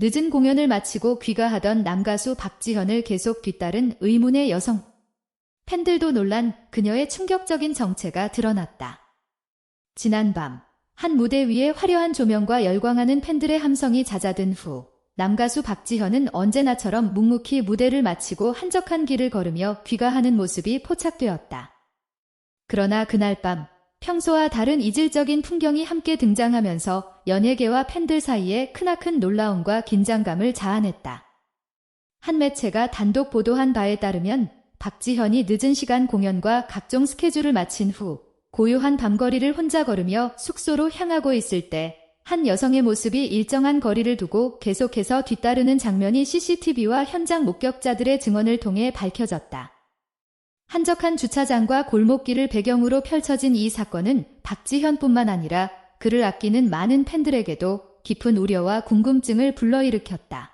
늦은 공연을 마치고 귀가하던 남가수 박지현을 계속 뒤따른 의문의 여성. 팬들도 놀란 그녀의 충격적인 정체가 드러났다. 지난 밤, 한 무대 위에 화려한 조명과 열광하는 팬들의 함성이 잦아든 후, 남가수 박지현은 언제나처럼 묵묵히 무대를 마치고 한적한 길을 걸으며 귀가하는 모습이 포착되었다. 그러나 그날 밤, 평소와 다른 이질적인 풍경이 함께 등장하면서 연예계와 팬들 사이에 크나큰 놀라움과 긴장감을 자아냈다. 한 매체가 단독 보도한 바에 따르면 박지현이 늦은 시간 공연과 각종 스케줄을 마친 후 고요한 밤거리를 혼자 걸으며 숙소로 향하고 있을 때 한 여성의 모습이 일정한 거리를 두고 계속해서 뒤따르는 장면이 CCTV와 현장 목격자들의 증언을 통해 밝혀졌다. 한적한 주차장과 골목길을 배경으로 펼쳐진 이 사건은 박지현뿐만 아니라 그를 아끼는 많은 팬들에게도 깊은 우려와 궁금증을 불러일으켰다.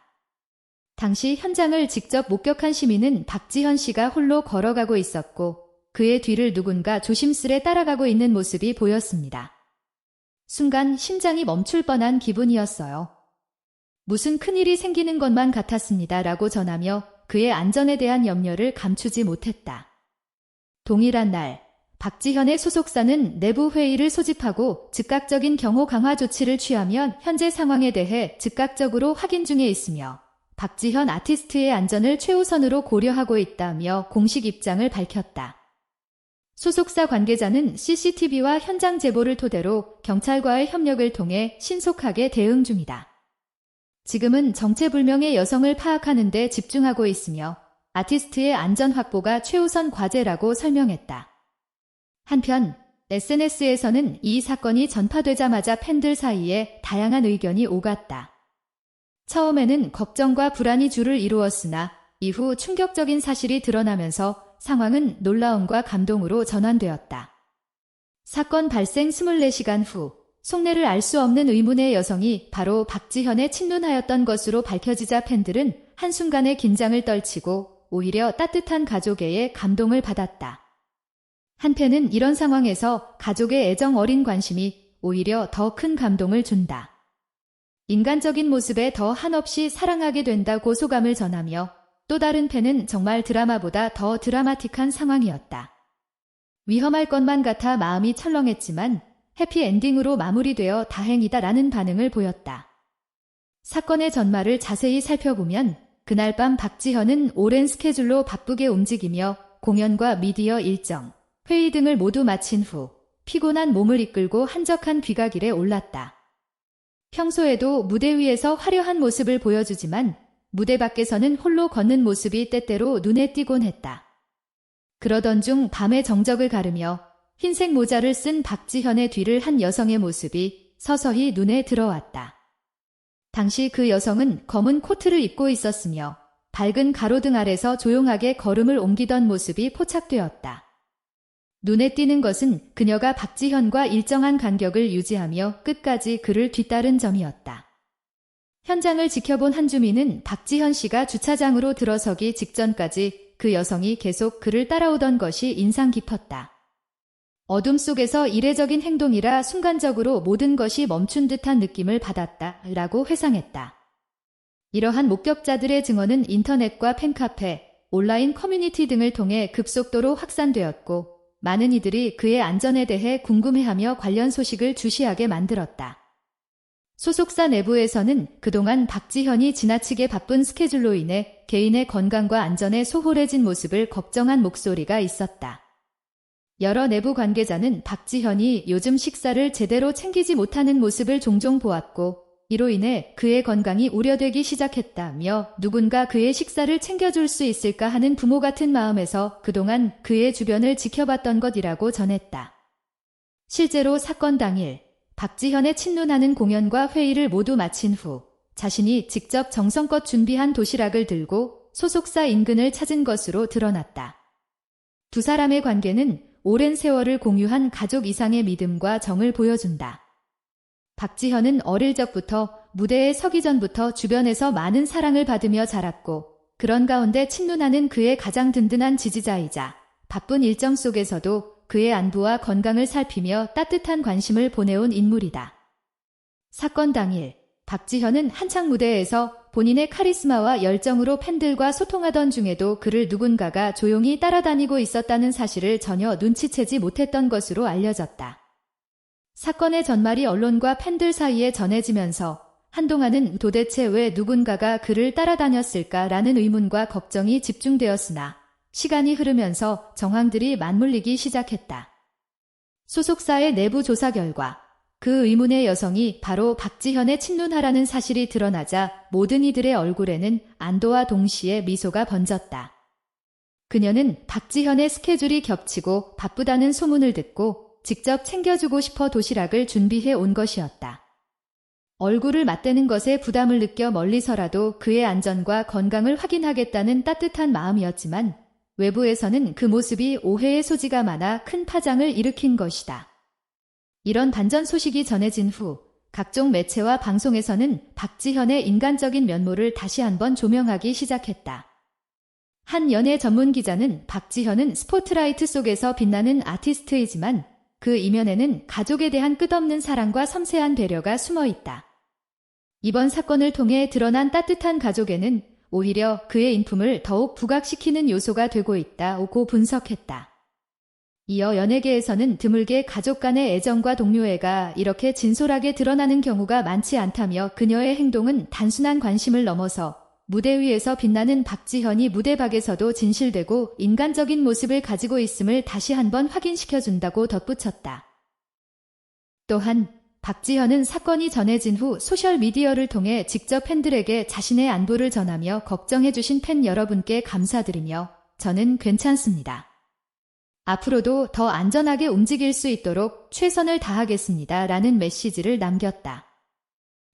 당시 현장을 직접 목격한 시민은 박지현 씨가 홀로 걸어가고 있었고 그의 뒤를 누군가 조심스레 따라가고 있는 모습이 보였습니다. 순간 심장이 멈출 뻔한 기분이었어요. 무슨 큰일이 생기는 것만 같았습니다. 라고 전하며 그의 안전에 대한 염려를 감추지 못했다. 동일한 날, 박지현의 소속사는 내부 회의를 소집하고 즉각적인 경호 강화 조치를 취하면 현재 상황에 대해 즉각적으로 확인 중에 있으며 박지현 아티스트의 안전을 최우선으로 고려하고 있다며 공식 입장을 밝혔다. 소속사 관계자는 CCTV와 현장 제보를 토대로 경찰과의 협력을 통해 신속하게 대응 중이다. 지금은 정체불명의 여성을 파악하는 데 집중하고 있으며 아티스트의 안전 확보가 최우선 과제라고 설명했다. 한편 SNS에서는 이 사건이 전파되자마자 팬들 사이에 다양한 의견이 오갔다. 처음에는 걱정과 불안이 줄을 이루었으나 이후 충격적인 사실이 드러나면서 상황은 놀라움과 감동으로 전환되었다. 사건 발생 24시간 후 속내를 알 수 없는 의문의 여성이 바로 박지현에 친눈하였던 것으로 밝혀지자 팬들은 한순간의 긴장을 떨치고 오히려 따뜻한 가족애의 감동을 받았다. 한편은 이런 상황에서 가족의 애정 어린 관심이 오히려 더 큰 감동을 준다. 인간적인 모습에 더 한없이 사랑하게 된다고 소감을 전하며 또 다른 팬은 정말 드라마보다 더 드라마틱한 상황이었다. 위험할 것만 같아 마음이 철렁했지만 해피엔딩으로 마무리되어 다행이다라는 반응을 보였다. 사건의 전말을 자세히 살펴보면 그날 밤 박지현은 오랜 스케줄로 바쁘게 움직이며 공연과 미디어 일정, 회의 등을 모두 마친 후 피곤한 몸을 이끌고 한적한 귀가길에 올랐다. 평소에도 무대 위에서 화려한 모습을 보여주지만 무대 밖에서는 홀로 걷는 모습이 때때로 눈에 띄곤 했다. 그러던 중 밤의 정적을 가르며 흰색 모자를 쓴 박지현의 뒤를 한 여성의 모습이 서서히 눈에 들어왔다. 당시 그 여성은 검은 코트를 입고 있었으며 밝은 가로등 아래서 조용하게 걸음을 옮기던 모습이 포착되었다. 눈에 띄는 것은 그녀가 박지현과 일정한 간격을 유지하며 끝까지 그를 뒤따른 점이었다. 현장을 지켜본 한 주민은 박지현 씨가 주차장으로 들어서기 직전까지 그 여성이 계속 그를 따라오던 것이 인상 깊었다. 어둠 속에서 이례적인 행동이라 순간적으로 모든 것이 멈춘 듯한 느낌을 받았다 라고 회상했다. 이러한 목격자들의 증언은 인터넷과 팬카페, 온라인 커뮤니티 등을 통해 급속도로 확산되었고 많은 이들이 그의 안전에 대해 궁금해하며 관련 소식을 주시하게 만들었다. 소속사 내부에서는 그동안 박지현이 지나치게 바쁜 스케줄로 인해 개인의 건강과 안전에 소홀해진 모습을 걱정한 목소리가 있었다. 여러 내부 관계자는 박지현이 요즘 식사를 제대로 챙기지 못하는 모습을 종종 보았고 이로 인해 그의 건강이 우려되기 시작했다며 누군가 그의 식사를 챙겨줄 수 있을까 하는 부모 같은 마음에서 그동안 그의 주변을 지켜봤던 것이라고 전했다. 실제로 사건 당일 박지현의 친눈하는 공연과 회의를 모두 마친 후 자신이 직접 정성껏 준비한 도시락을 들고 소속사 인근을 찾은 것으로 드러났다. 두 사람의 관계는 오랜 세월을 공유한 가족 이상의 믿음과 정을 보여준다. 박지현은 어릴 적부터 무대에 서기 전부터 주변에서 많은 사랑을 받으며 자랐고 그런 가운데 친누나는 그의 가장 든든한 지지자이자 바쁜 일정 속에서도 그의 안부와 건강을 살피며 따뜻한 관심을 보내온 인물이다. 사건 당일 박지현은 한창 무대에서 본인의 카리스마와 열정으로 팬들과 소통하던 중에도 그를 누군가가 조용히 따라다니고 있었다는 사실을 전혀 눈치채지 못했던 것으로 알려졌다. 사건의 전말이 언론과 팬들 사이에 전해지면서 한동안은 도대체 왜 누군가가 그를 따라다녔을까라는 의문과 걱정이 집중되었으나 시간이 흐르면서 정황들이 맞물리기 시작했다. 소속사의 내부 조사 결과 그 의문의 여성이 바로 박지현의 친누나라는 사실이 드러나자 모든 이들의 얼굴에는 안도와 동시에 미소가 번졌다. 그녀는 박지현의 스케줄이 겹치고 바쁘다는 소문을 듣고 직접 챙겨주고 싶어 도시락을 준비해 온 것이었다. 얼굴을 맞대는 것에 부담을 느껴 멀리서라도 그의 안전과 건강을 확인하겠다는 따뜻한 마음이었지만 외부에서는 그 모습이 오해의 소지가 많아 큰 파장을 일으킨 것이다. 이런 반전 소식이 전해진 후 각종 매체와 방송에서는 박지현의 인간적인 면모를 다시 한번 조명하기 시작했다. 한 연예 전문 기자는 박지현은 스포트라이트 속에서 빛나는 아티스트이지만 그 이면에는 가족에 대한 끝없는 사랑과 섬세한 배려가 숨어 있다. 이번 사건을 통해 드러난 따뜻한 가족에는 오히려 그의 인품을 더욱 부각시키는 요소가 되고 있다고 분석했다. 이어 연예계에서는 드물게 가족 간의 애정과 동료애가 이렇게 진솔하게 드러나는 경우가 많지 않다며 그녀의 행동은 단순한 관심을 넘어서 무대 위에서 빛나는 박지현이 무대 밖에서도 진실되고 인간적인 모습을 가지고 있음을 다시 한번 확인시켜준다고 덧붙였다. 또한 박지현은 사건이 전해진 후 소셜미디어를 통해 직접 팬들에게 자신의 안부를 전하며 걱정해주신 팬 여러분께 감사드리며 저는 괜찮습니다. 앞으로도 더 안전하게 움직일 수 있도록 최선을 다하겠습니다. 라는 메시지를 남겼다.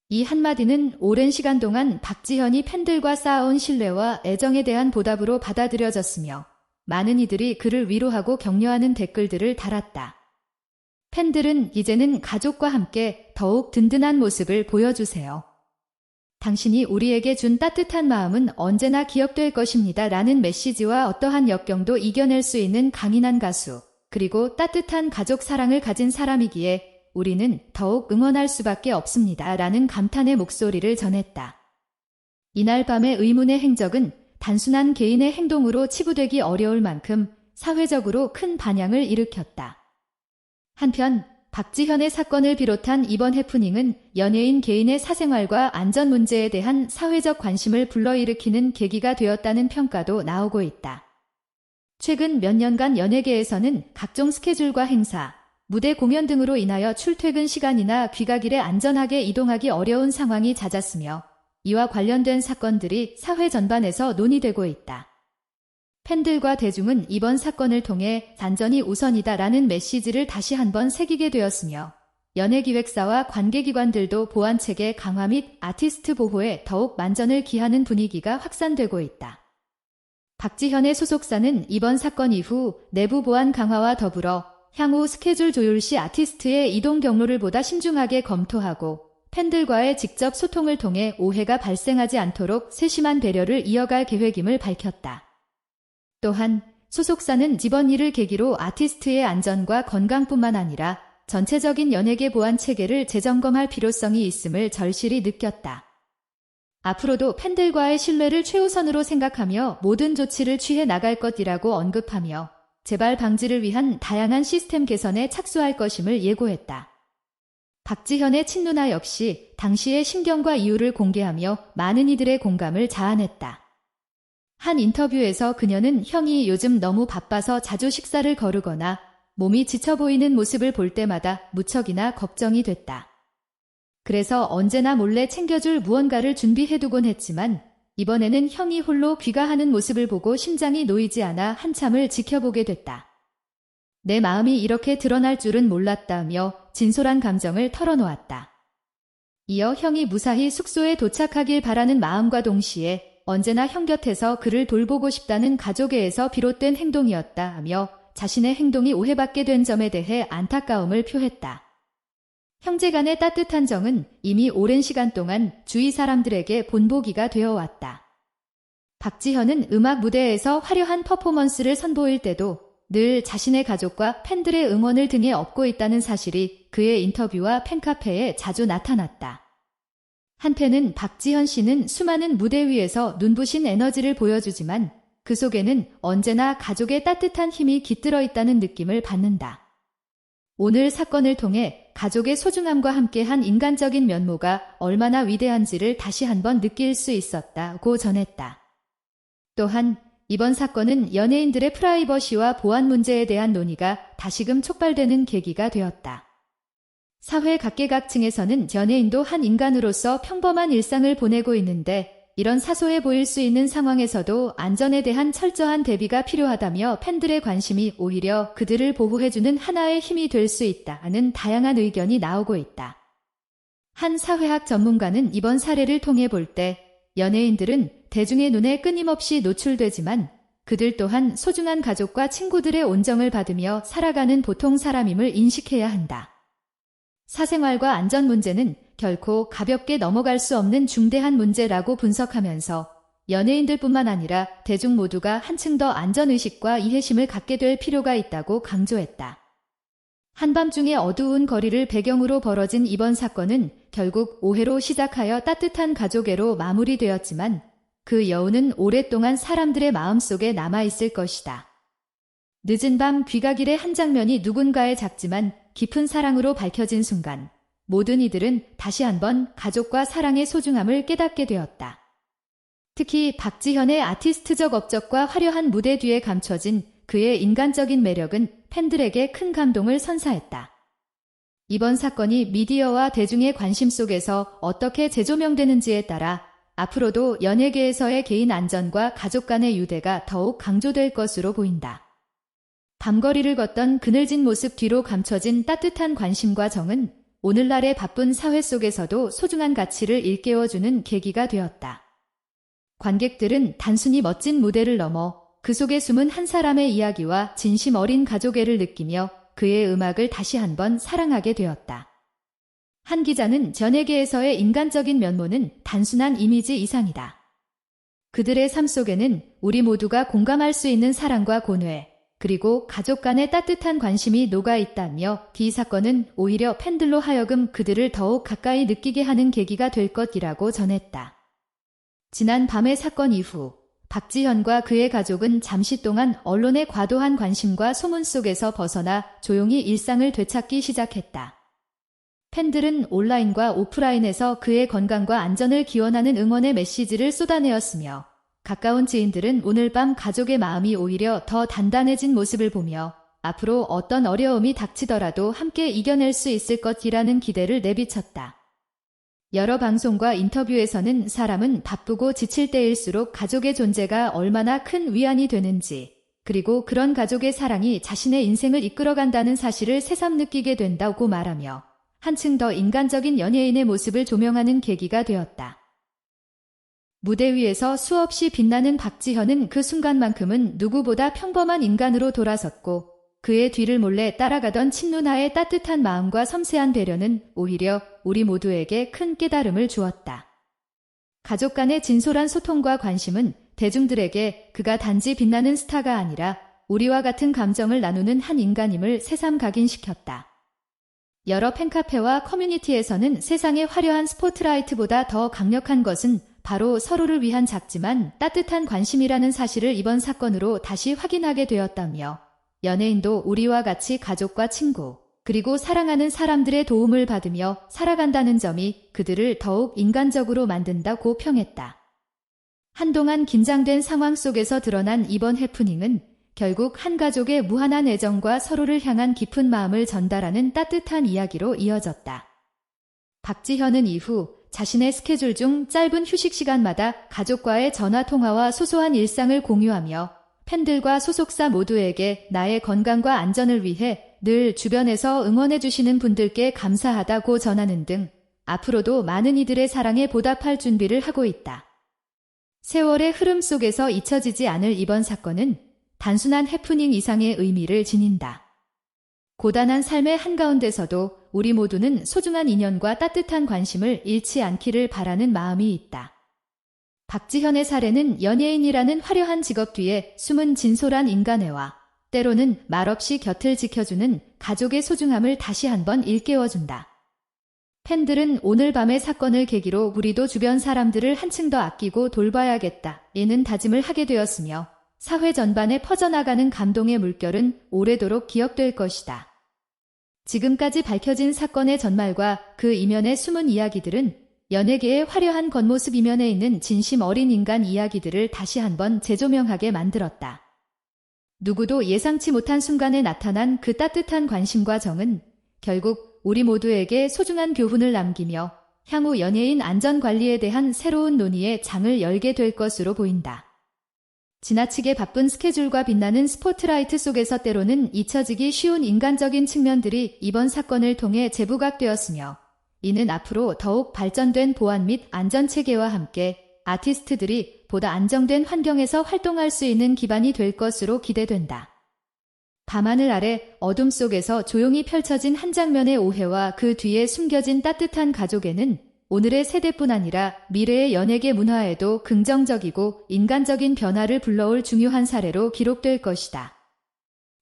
이 한마디는 오랜 시간 동안 박지현이 팬들과 쌓아온 신뢰와 애정에 대한 보답으로 받아들여졌으며 많은 이들이 그를 위로하고 격려하는 댓글들을 달았다. 팬들은 이제는 가족과 함께 더욱 든든한 모습을 보여주세요. 당신이 우리에게 준 따뜻한 마음은 언제나 기억될 것입니다. 라는 메시지와 어떠한 역경도 이겨낼 수 있는 강인한 가수, 그리고 따뜻한 가족 사랑을 가진 사람이기에 우리는 더욱 응원할 수밖에 없습니다. 라는 감탄의 목소리를 전했다. 이날 밤의 의문의 행적은 단순한 개인의 행동으로 치부되기 어려울 만큼 사회적으로 큰 반향을 일으켰다. 한편 박지현의 사건을 비롯한 이번 해프닝은 연예인 개인의 사생활과 안전 문제에 대한 사회적 관심을 불러일으키는 계기가 되었다는 평가도 나오고 있다. 최근 몇 년간 연예계에서는 각종 스케줄과 행사, 무대 공연 등으로 인하여 출퇴근 시간이나 귀가길에 안전하게 이동하기 어려운 상황이 잦았으며 이와 관련된 사건들이 사회 전반에서 논의되고 있다. 팬들과 대중은 이번 사건을 통해 단전이 우선이다라는 메시지를 다시 한번 새기게 되었으며 연예기획사와 관계기관들도 보안체계 강화 및 아티스트 보호에 더욱 만전을 기하는 분위기가 확산되고 있다. 박지현의 소속사는 이번 사건 이후 내부 보안 강화와 더불어 향후 스케줄 조율 시 아티스트의 이동 경로를 보다 신중하게 검토하고 팬들과의 직접 소통을 통해 오해가 발생하지 않도록 세심한 배려를 이어갈 계획임을 밝혔다. 또한 소속사는 이번 일을 계기로 아티스트의 안전과 건강뿐만 아니라 전체적인 연예계 보안 체계를 재점검할 필요성이 있음을 절실히 느꼈다. 앞으로도 팬들과의 신뢰를 최우선으로 생각하며 모든 조치를 취해 나갈 것이라고 언급하며 재발 방지를 위한 다양한 시스템 개선에 착수할 것임을 예고했다. 박지현의 친누나 역시 당시의 심경과 이유를 공개하며 많은 이들의 공감을 자아냈다. 한 인터뷰에서 그녀는 형이 요즘 너무 바빠서 자주 식사를 거르거나 몸이 지쳐 보이는 모습을 볼 때마다 무척이나 걱정이 됐다. 그래서 언제나 몰래 챙겨줄 무언가를 준비해두곤 했지만 이번에는 형이 홀로 귀가하는 모습을 보고 심장이 놓이지 않아 한참을 지켜보게 됐다. 내 마음이 이렇게 드러날 줄은 몰랐다며 진솔한 감정을 털어놓았다. 이어 형이 무사히 숙소에 도착하길 바라는 마음과 동시에 언제나 형 곁에서 그를 돌보고 싶다는 가족애에서 비롯된 행동이었다 하며 자신의 행동이 오해받게 된 점에 대해 안타까움을 표했다. 형제 간의 따뜻한 정은 이미 오랜 시간 동안 주위 사람들에게 본보기가 되어 왔다. 박지현은 음악 무대에서 화려한 퍼포먼스를 선보일 때도 늘 자신의 가족과 팬들의 응원을 등에 업고 있다는 사실이 그의 인터뷰와 팬카페에 자주 나타났다. 한편은 박지현 씨는 수많은 무대 위에서 눈부신 에너지를 보여주지만 그 속에는 언제나 가족의 따뜻한 힘이 깃들어 있다는 느낌을 받는다. 오늘 사건을 통해 가족의 소중함과 함께한 인간적인 면모가 얼마나 위대한지를 다시 한번 느낄 수 있었다고 전했다. 또한 이번 사건은 연예인들의 프라이버시와 보안 문제에 대한 논의가 다시금 촉발되는 계기가 되었다. 사회 각계각층에서는 연예인도 한 인간으로서 평범한 일상을 보내고 있는데 이런 사소해 보일 수 있는 상황에서도 안전에 대한 철저한 대비가 필요하다며 팬들의 관심이 오히려 그들을 보호해주는 하나의 힘이 될 수 있다는 다양한 의견이 나오고 있다. 한 사회학 전문가는 이번 사례를 통해 볼 때 연예인들은 대중의 눈에 끊임없이 노출되지만 그들 또한 소중한 가족과 친구들의 온정을 받으며 살아가는 보통 사람임을 인식해야 한다. 사생활과 안전 문제는 결코 가볍게 넘어갈 수 없는 중대한 문제라고 분석하면서 연예인들뿐만 아니라 대중 모두가 한층 더 안전의식과 이해심을 갖게 될 필요가 있다고 강조했다. 한밤중의 어두운 거리를 배경으로 벌어진 이번 사건은 결국 오해로 시작하여 따뜻한 가족애로 마무리되었지만 그 여운은 오랫동안 사람들의 마음속에 남아있을 것이다. 늦은 밤 귀가길의 한 장면이 누군가의 작지만 깊은 사랑으로 밝혀진 순간 모든 이들은 다시 한번 가족과 사랑의 소중함을 깨닫게 되었다. 특히 박지현의 아티스트적 업적과 화려한 무대 뒤에 감춰진 그의 인간적인 매력은 팬들에게 큰 감동을 선사했다. 이번 사건이 미디어와 대중의 관심 속에서 어떻게 재조명되는지에 따라 앞으로도 연예계에서의 개인 안전과 가족 간의 유대가 더욱 강조될 것으로 보인다. 밤거리를 걷던 그늘진 모습 뒤로 감춰진 따뜻한 관심과 정은 오늘날의 바쁜 사회 속에서도 소중한 가치를 일깨워주는 계기가 되었다. 관객들은 단순히 멋진 무대를 넘어 그 속에 숨은 한 사람의 이야기와 진심 어린 가족애를 느끼며 그의 음악을 다시 한번 사랑하게 되었다. 한 기자는 전예계에서의 인간적인 면모는 단순한 이미지 이상이다. 그들의 삶 속에는 우리 모두가 공감할 수 있는 사랑과 고뇌, 그리고 가족 간의 따뜻한 관심이 녹아 있다며 이 사건은 오히려 팬들로 하여금 그들을 더욱 가까이 느끼게 하는 계기가 될 것이라고 전했다. 지난 밤의 사건 이후 박지현과 그의 가족은 잠시 동안 언론의 과도한 관심과 소문 속에서 벗어나 조용히 일상을 되찾기 시작했다. 팬들은 온라인과 오프라인에서 그의 건강과 안전을 기원하는 응원의 메시지를 쏟아내었으며 가까운 지인들은 오늘 밤 가족의 마음이 오히려 더 단단해진 모습을 보며 앞으로 어떤 어려움이 닥치더라도 함께 이겨낼 수 있을 것이라는 기대를 내비쳤다. 여러 방송과 인터뷰에서는 사람은 바쁘고 지칠 때일수록 가족의 존재가 얼마나 큰 위안이 되는지, 그리고 그런 가족의 사랑이 자신의 인생을 이끌어간다는 사실을 새삼 느끼게 된다고 말하며 한층 더 인간적인 연예인의 모습을 조명하는 계기가 되었다. 무대 위에서 수없이 빛나는 박지현은 그 순간만큼은 누구보다 평범한 인간으로 돌아섰고 그의 뒤를 몰래 따라가던 친누나의 따뜻한 마음과 섬세한 배려는 오히려 우리 모두에게 큰 깨달음을 주었다. 가족 간의 진솔한 소통과 관심은 대중들에게 그가 단지 빛나는 스타가 아니라 우리와 같은 감정을 나누는 한 인간임을 새삼 각인시켰다. 여러 팬카페와 커뮤니티에서는 세상의 화려한 스포트라이트보다 더 강력한 것은 바로 서로를 위한 작지만 따뜻한 관심이라는 사실을 이번 사건으로 다시 확인하게 되었다며 연예인도 우리와 같이 가족과 친구, 그리고 사랑하는 사람들의 도움을 받으며 살아간다는 점이 그들을 더욱 인간적으로 만든다고 평했다. 한동안 긴장된 상황 속에서 드러난 이번 해프닝은 결국 한 가족의 무한한 애정과 서로를 향한 깊은 마음을 전달하는 따뜻한 이야기로 이어졌다. 박지현은 이후 자신의 스케줄 중 짧은 휴식 시간마다 가족과의 전화 통화와 소소한 일상을 공유하며 팬들과 소속사 모두에게 나의 건강과 안전을 위해 늘 주변에서 응원해주시는 분들께 감사하다고 전하는 등 앞으로도 많은 이들의 사랑에 보답할 준비를 하고 있다. 세월의 흐름 속에서 잊혀지지 않을 이번 사건은 단순한 해프닝 이상의 의미를 지닌다. 고단한 삶의 한가운데서도 우리 모두는 소중한 인연과 따뜻한 관심을 잃지 않기를 바라는 마음이 있다. 박지현의 사례는 연예인이라는 화려한 직업 뒤에 숨은 진솔한 인간애와 때로는 말없이 곁을 지켜주는 가족의 소중함을 다시 한번 일깨워준다. 팬들은 오늘 밤의 사건을 계기로 우리도 주변 사람들을 한층 더 아끼고 돌봐야겠다. 이는 다짐을 하게 되었으며 사회 전반에 퍼져나가는 감동의 물결은 오래도록 기억될 것이다. 지금까지 밝혀진 사건의 전말과 그 이면의 숨은 이야기들은 연예계의 화려한 겉모습 이면에 있는 진심 어린 인간 이야기들을 다시 한번 재조명하게 만들었다. 누구도 예상치 못한 순간에 나타난 그 따뜻한 관심과 정은 결국 우리 모두에게 소중한 교훈을 남기며 향후 연예인 안전 관리에 대한 새로운 논의의 장을 열게 될 것으로 보인다. 지나치게 바쁜 스케줄과 빛나는 스포트라이트 속에서 때로는 잊혀지기 쉬운 인간적인 측면들이 이번 사건을 통해 재부각되었으며 이는 앞으로 더욱 발전된 보안 및 안전 체계와 함께 아티스트들이 보다 안정된 환경에서 활동할 수 있는 기반이 될 것으로 기대된다. 밤하늘 아래 어둠 속에서 조용히 펼쳐진 한 장면의 오해와 그 뒤에 숨겨진 따뜻한 가족에는 오늘의 세대뿐 아니라 미래의 연예계 문화에도 긍정적이고 인간적인 변화를 불러올 중요한 사례로 기록될 것이다.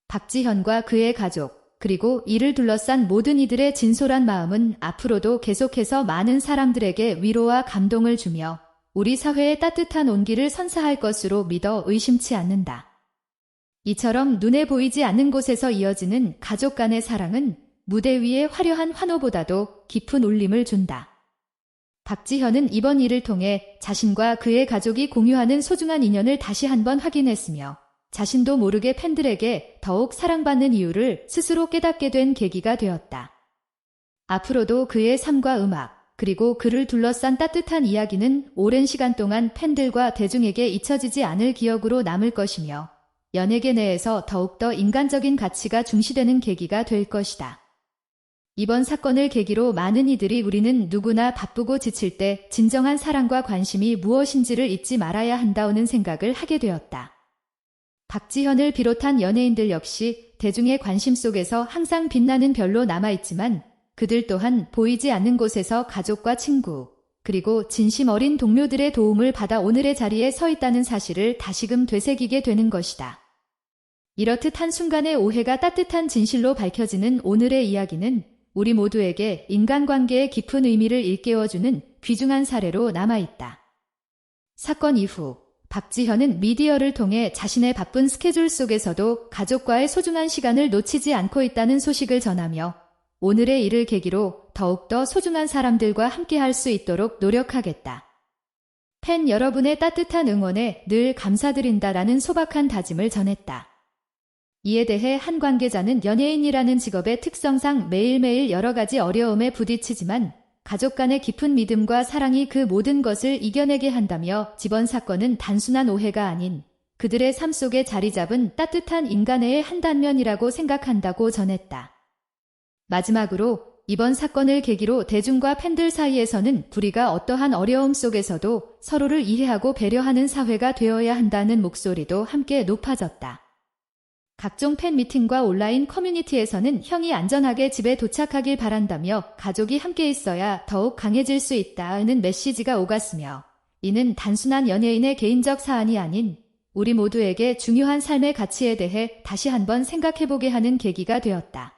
박지현과 그의 가족, 그리고 이를 둘러싼 모든 이들의 진솔한 마음은 앞으로도 계속해서 많은 사람들에게 위로와 감동을 주며 우리 사회의 따뜻한 온기를 선사할 것으로 믿어 의심치 않는다. 이처럼 눈에 보이지 않는 곳에서 이어지는 가족 간의 사랑은 무대 위의 화려한 환호보다도 깊은 울림을 준다. 박지현은 이번 일을 통해 자신과 그의 가족이 공유하는 소중한 인연을 다시 한번 확인했으며 자신도 모르게 팬들에게 더욱 사랑받는 이유를 스스로 깨닫게 된 계기가 되었다. 앞으로도 그의 삶과 음악, 그리고 그를 둘러싼 따뜻한 이야기는 오랜 시간 동안 팬들과 대중에게 잊혀지지 않을 기억으로 남을 것이며 연예계 내에서 더욱더 인간적인 가치가 중시되는 계기가 될 것이다. 이번 사건을 계기로 많은 이들이 우리는 누구나 바쁘고 지칠 때 진정한 사랑과 관심이 무엇인지를 잊지 말아야 한다는 생각을 하게 되었다. 박지현을 비롯한 연예인들 역시 대중의 관심 속에서 항상 빛나는 별로 남아있지만 그들 또한 보이지 않는 곳에서 가족과 친구, 그리고 진심 어린 동료들의 도움을 받아 오늘의 자리에 서 있다는 사실을 다시금 되새기게 되는 것이다. 이렇듯 한순간의 오해가 따뜻한 진실로 밝혀지는 오늘의 이야기는 우리 모두에게 인간관계의 깊은 의미를 일깨워주는 귀중한 사례로 남아있다. 사건 이후 박지현은 미디어를 통해 자신의 바쁜 스케줄 속에서도 가족과의 소중한 시간을 놓치지 않고 있다는 소식을 전하며 오늘의 일을 계기로 더욱더 소중한 사람들과 함께 할 수 있도록 노력하겠다. 팬 여러분의 따뜻한 응원에 늘 감사드린다라는 소박한 다짐을 전했다. 이에 대해 한 관계자는 연예인이라는 직업의 특성상 매일매일 여러 가지 어려움에 부딪히지만 가족 간의 깊은 믿음과 사랑이 그 모든 것을 이겨내게 한다며 집원 사건은 단순한 오해가 아닌 그들의 삶 속에 자리 잡은 따뜻한 인간의 한 단면이라고 생각한다고 전했다. 마지막으로 이번 사건을 계기로 대중과 팬들 사이에서는 불의가 어떠한 어려움 속에서도 서로를 이해하고 배려하는 사회가 되어야 한다는 목소리도 함께 높아졌다. 각종 팬 미팅과 온라인 커뮤니티에서는 형이 안전하게 집에 도착하길 바란다며 가족이 함께 있어야 더욱 강해질 수 있다는 메시지가 오갔으며 이는 단순한 연예인의 개인적 사안이 아닌 우리 모두에게 중요한 삶의 가치에 대해 다시 한번 생각해보게 하는 계기가 되었다.